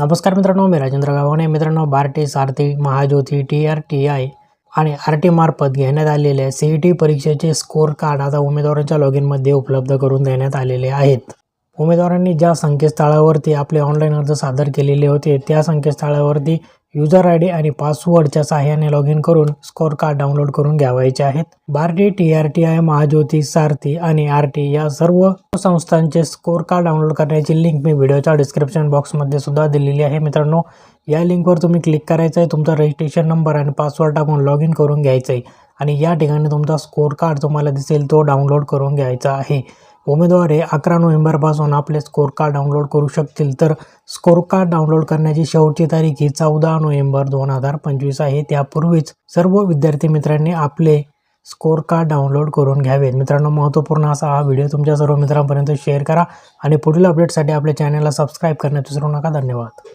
नमस्कार मित्रांनो मी राजेंद्र गावाने मित्रांनो Barti Sarthi Mahajyoti T R T I आणि आर टी मार्फत घेण्यात आलेल्या सी ई टी परीक्षेचे स्कोअर कार्ड आता उमेदवारांच्या लॉग इनमध्ये उपलब्ध करून देण्यात आलेले आहेत. उमेदवारांनी ज्या संकेतस्थळावरती आपले ऑनलाईन अर्ज सादर केलेले होते त्या संकेतस्थळावरती युजर आय डी आणि पासवर्डच्या सहाय्याने लॉग इन करून स्कोअर कार्ड डाउनलोड करून घ्यावायचे आहेत. Barti T R T I Mahajyoti Sarthi आणि आर टी या सर्व संस्थांचे स्कोअर कार्ड डाउनलोड करण्याची लिंक मी व्हिडिओच्या डिस्क्रिप्शन बॉक्समध्ये सुद्धा दिलेली आहे. मित्रांनो या लिंकवर तुम्ही क्लिक करायचं आहे तुमचा रजिस्ट्रेशन नंबर आणि पासवर्ड टाकून लॉग इन करून घ्यायचं आहे आणि या ठिकाणी तुमचा स्कोअर कार्ड तुम्हाला दिसेल तो डाउनलोड करून घ्यायचा आहे. उमेदवार हे अकरा नोव्हेंबरपासून आपले स्कोर कार्ड डाउनलोड करू शकतील. तर स्कोर कार्ड डाउनलोड करण्याची शेवटची तारीख ही चौदा नोव्हेंबर दोन हजार पंचवीस आहे. त्यापूर्वीच सर्व विद्यार्थी मित्रांनी आपले स्कोअर कार्ड डाउनलोड करून घ्यावेत. मित्रांनो महत्त्वपूर्ण असा हा व्हिडिओ तुमच्या सर्व मित्रांपर्यंत शेअर करा आणि पुढील अपडेटसाठी आपल्या चॅनलला सबस्क्राईब करण्यात विसरू नका. धन्यवाद.